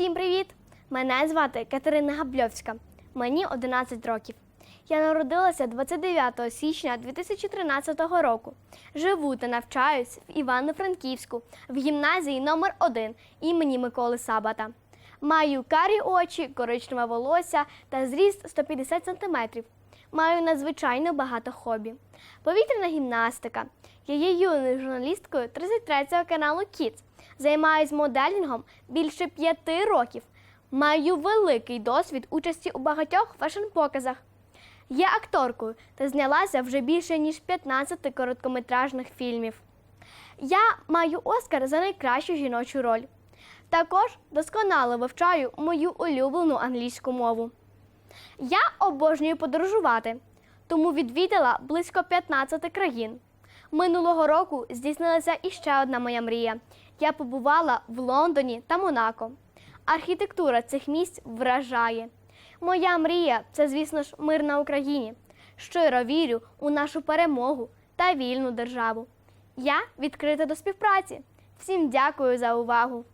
Всім привіт! Мене звати Катерина Габльовська. Мені 11 років. Я народилася 29 січня 2013 року. Живу та навчаюсь в Івано-Франківську в гімназії номер 1 імені Миколи Сабата. Маю карі очі, коричневе волосся та зріст 150 см. Маю надзвичайно багато хобі. Повітряна гімнастика. Я є юною журналісткою 33-го каналу Kids. Займаюсь моделінгом більше п'яти років. Маю великий досвід участі у багатьох фешн-показах. Є акторкою та знялася вже більше ніж 15 короткометражних фільмів. Я маю Оскар за найкращу жіночу роль. Також досконало вивчаю мою улюблену англійську мову. Я обожнюю подорожувати, тому відвідала близько 15 країн. Минулого року здійснилася іще одна моя мрія. Я побувала в Лондоні та Монако. Архітектура цих місць вражає. Моя мрія це, звісно ж, мир на Україні. Щиро вірю у нашу перемогу та вільну державу. Я відкрита до співпраці. Всім дякую за увагу!